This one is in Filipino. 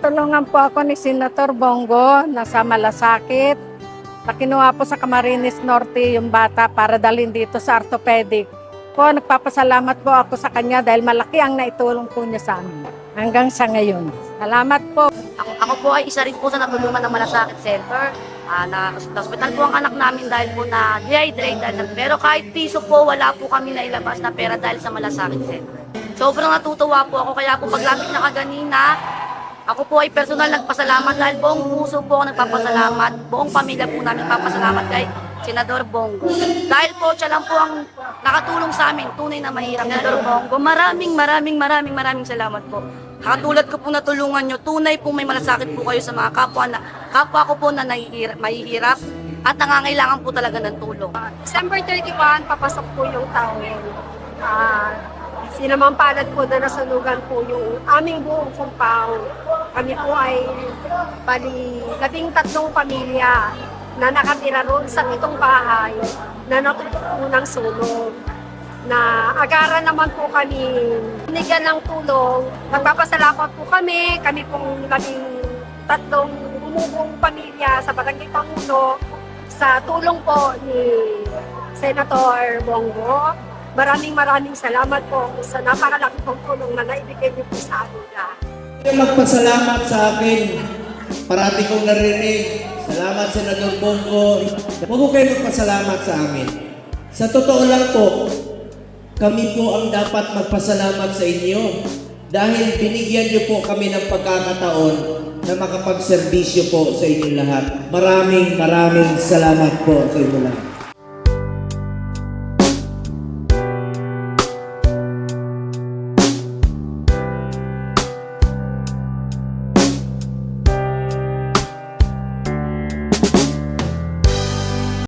tinulungan po ako ni Senator Bongo na sa malasakit. Na kinuha po sa Camarines Norte yung bata para dalhin dito sa orthopedic. Po, nagpapasalamat po ako sa kanya dahil malaki ang naitulong po niya sa amin. Hanggang sa ngayon. Salamat po. Ako, ako po ay isa rin po sa natulungan ng Malasakit Center. Ah, na hospital po ang anak namin dahil po na dehydrated. Pero kahit piso po, wala po kami na ilabas na pera dahil sa Malasakit Center. Sobrang natutuwa po ako kaya po paglapit na kaganina, ako po ay personal nagpasalamat dahil buong puso po ako nagpapasalamat. Buong pamilya po namin papasalamat kay Senador Bongo. Dahil po siya lang po ang nakatulong sa amin, tunay na mahirap. Senador Bongo, maraming maraming maraming maraming salamat po. Katulad ko po natulungan nyo, tunay po may malasakit po kayo sa mga kapwa na kapwa ko po na nahihirap, mahihirap at nangangailangan po talaga ng tulong. December 31, papasok po yung taon. Ah, sinamampalad po na nasunugan po yung aming buong compound. Kami po ay bali labing tatlong pamilya na nakatira roon sa itong bahay na natutok po ng sunog na agaran naman po kami binigyan ng tulong. Magpapasalamat po kami, kami pong labing tatlong bumubong pamilya sa Barangay Pangulo sa tulong po ni Senator Bongo. Maraming maraming salamat po sa napakalaki pong tulong na naibigay niyo po sa amin lahat. Magpasalamat sa akin. Parati kong narinig. Salamat, Senador Bongo. Huwag ko kayo magpasalamat sa amin. Sa totoo lang po, kami po ang dapat magpasalamat sa inyo. Dahil binigyan niyo po kami ng pagkakataon na makapagserbisyo po sa inyo lahat. Maraming maraming salamat po sa inyo lahat.